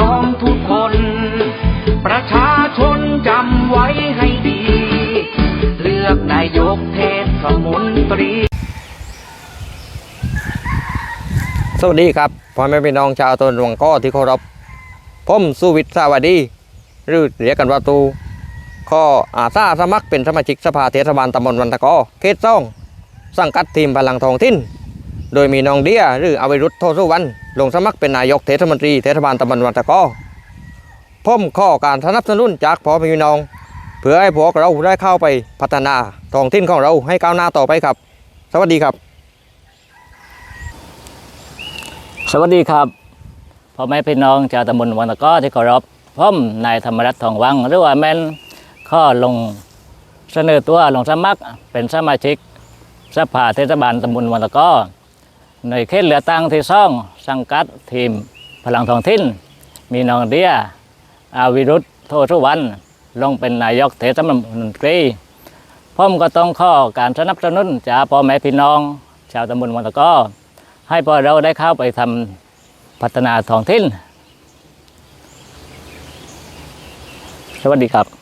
น้องทุกคน ประชาชนจำไว้ให้ดี เลือกนายกเทศมนตรี สวัสดีครับพ่อแม่พี่น้องชาวตนหลวงก้อที่เคารพผมสุวิทย์สวัสดี หรือเรียกกันว่าตูข้ออาสาสมัครเป็นสมาชิกสภาเทศบาลตำบลวันตะกอเขตซ่อง สังกัดทีมพลังทองทิ้น โดยมีน้องเดียหรืออวิรุธโทสุวรรณ ลงสมัครเป็นนายกเทศมนตรีเทศบาลตำบลวันตะก้อผมข้อการสนับสนุนจากพ่อแม่พี่น้อง เพื่อให้พวกเราได้เข้าไปพัฒนาท้องถิ่นของเราให้ก้าวหน้าต่อไปครับ สวัสดีครับ สวัสดีครับพ่อแม่พี่น้องชาวตำบลวังตะก้อที่เคารพผมนายธรรมรัตน์ทองวัง หรือว่าแม่นข้อลงเสนอตัวลงสมัครเป็นสมาชิกสภาเทศบาลตำบลวังตะก้อ ในเขตเหลือตังที่ซ่องสังกัดทีมพลังท้องถิ่นมีน้องเดียอาวิรุธโทสุวรรณลงเป็นนายกเทศมนตรีผมก็ต้องข้อการสนับสนุนจากพ่อแม่พี่น้อง ชาวตำบลวังตะก้อให้พวกเราได้เข้าไปทำพัฒนาท้องถิ่น สวัสดีครับ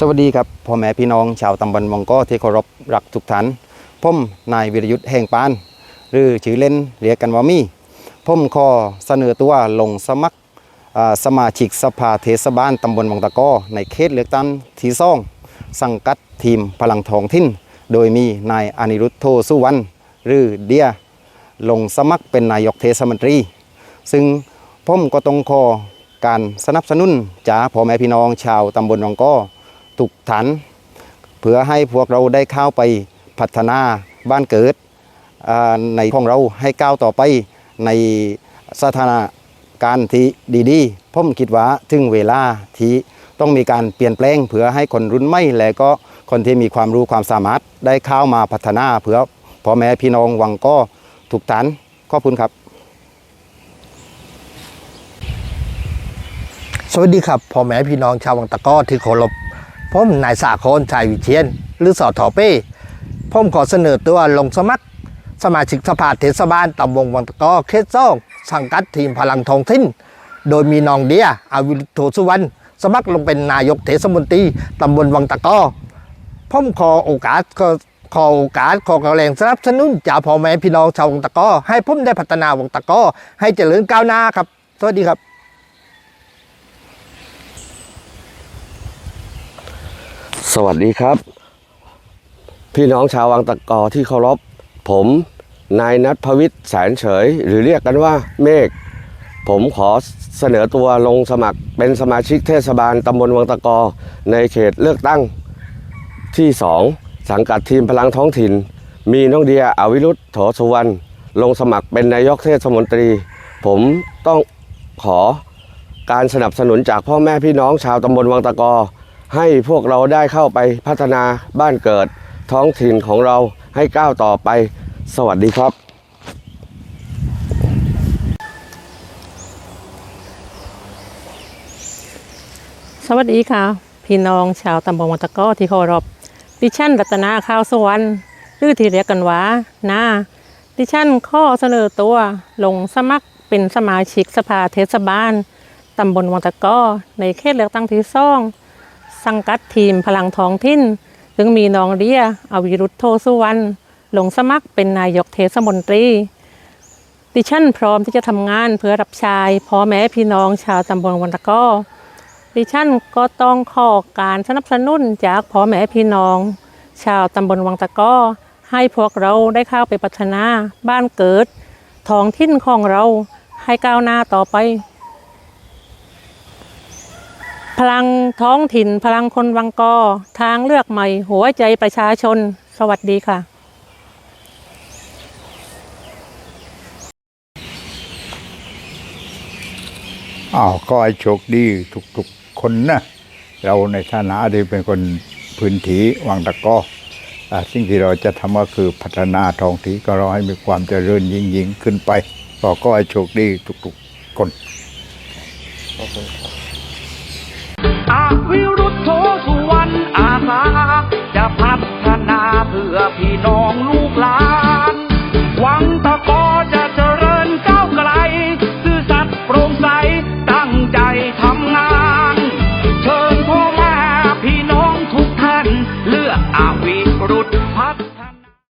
สวัสดีครับพ่อแม่พี่น้องชาวตำบลวังก้อที่เคารพรักทุกท่านผมนายวิรยุทธ์แห่งปาน หรือชื่อเล่นเรียกกันว่ามี่ผมขอเสนอตัวลงสมัครสมาชิกสภาเทศบาลตำบลวังตะก้อในเขตเลือกตั้งที่ซ่องสังกัดทีมพลังทองทิ้น โดยมีนายอนิรุทธโทสุวรรณหรือเดียลงสมัครเป็นนายกเทศมนตรี ซึ่งผมก็ต้องขอการสนับสนุนจากพ่อแม่พี่น้องชาวตำบลวังก้อ ทุกฐานเพื่อให้พวกเราได้เข้าไปพัฒนาบ้านเกิดในของเราให้ก้าวต่อไปในสถานการณ์ที่ดีๆผมคิดว่าถึงเวลาที่ต้องมีการเปลี่ยนแปลงเพื่อให้คนรุ่นใหม่และก็คนที่มีความรู้ความสามารถได้เข้ามาพัฒนาเพื่อพ่อแม่พี่น้องวังก็ทุกฐานขอบคุณครับ สวัสดีครับพ่อแม่พี่น้องชาววังตะก้อที่เคารพ ผมนายสาครชัยวิเชียน หรือสอทอเป้ผมขอเสนอตัวลงสมัคร สมาชิกสภาเทศบาลตำบลวังตะก้อเขตซ่องสังกัดทีมพลังทองทิ้น โดยมีน้องเดียอาวิรุธโทสุวรรณสมัครลงเป็นนายกเทศมนตรีตำบลวังตะก้อผมขอโอกาสขอขอโอกาสขอกำลังสนับสนุนจากพ่อแม่พี่น้องชาววังตะก้อให้ผมได้พัฒนาวังตะก้อให้เจริญก้าวหน้าครับ สวัสดีครับ สวัสดีครับ พี่น้องชาววังตะกอที่เคารพ ผมนายนัทพวิทย์แสนเฉย หรือเรียกกันว่าเมฆผมขอเสนอตัวลงสมัครเป็นสมาชิกเทศบาลตำบลวังตะกอ ในเขตเลือกตั้งที่ 2 สังกัดทีมพลังท้องถิ่น มีน้องเดียอวิรุธโถสุวรรณลงสมัครเป็นนายกเทศมนตรี ผมต้องขอการสนับสนุนจากพ่อแม่พี่น้องชาวตำบลวังตะกอ ให้พวกเราได้เข้าไปพัฒนาบ้านเกิดท้องถิ่นของเราให้ก้าวต่อไป สวัสดีครับสวัสดีค่ะ พี่น้องชาวตำบลวังตะก้อที่เคารพดิฉันรัตนาข้าวสวรรค์หรือที่เรียกกันว่านาดิฉันข้อเสนอตัวลงสมัครเป็นสมาชิกสภาเทศบาลตำบลวังตะก้อในเขตเลือกตั้งที่ซ่อง สังกัดทีมพลังท้องถิ่นซึ่งมีน้องเดียอวิรุธโทสุวรรณลงสมัครเป็นนายกเทศมนตรี ดิฉันพร้อมที่จะทำงานเพื่อรับใช้พ่อแม่พี่น้องชาวตำบลวังตะก้อดิฉันก็ต้องขอการสนับสนุนจากพ่อแม่พี่น้อง ชาวตำบลวังตะก้อ ให้พวกเราได้เข้าไปพัฒนา บ้านเกิดท้องถิ่นของเราให้ก้าวหน้าต่อไป พลังท้องถิ่น พลังคนวังกอ ทางเลือกใหม่ หัวใจประชาชน สวัสดีค่ะอ้าวก็ให้โชคดีทุกๆคนนะ เราในฐานะที่เป็นคนพื้นที่วังตะกออ่าสิ่งที่เราจะทำก็คือพัฒนาท้องที่ก็เราให้มีความเจริญยิ่งยิ่งๆขึ้นไป ก็ก็ให้โชคดีทุกๆคนอาวิรุธโทสุ วรรณอาสา